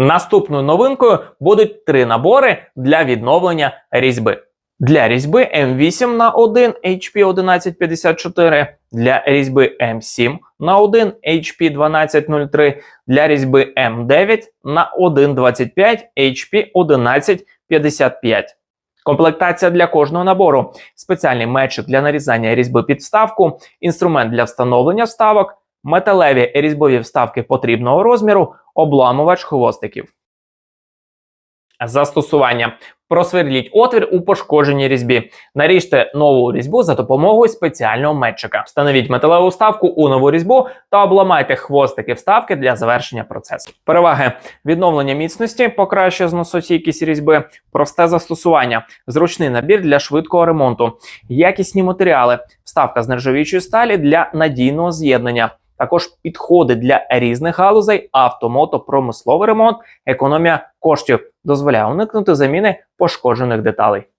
Наступною новинкою будуть три набори для відновлення різьби. Для різьби М8 на 1 HP 1154, для різьби М7 на 1 HP 1203, для різьби М9 на 1.25 HP 1155. Комплектація для кожного набору, спеціальний метчик для нарізання різьби під вставку, інструмент для встановлення вставок, металеві різьбові вставки потрібного розміру, обламувач хвостиків. Застосування. Просверліть отвір у пошкодженій різьбі. Наріжте нову різьбу за допомогою спеціального метчика. Встановіть металеву вставку у нову різьбу та обламайте хвостики вставки для завершення процесу. Переваги відновлення міцності, покращує зносостійкість різьби, просте застосування, зручний набір для швидкого ремонту, якісні матеріали, вставка з нержавіючої сталі для надійного з'єднання. Також підходи для різних галузей, автомото, промисловий ремонт, економія коштів дозволяє уникнути заміни пошкоджених деталей.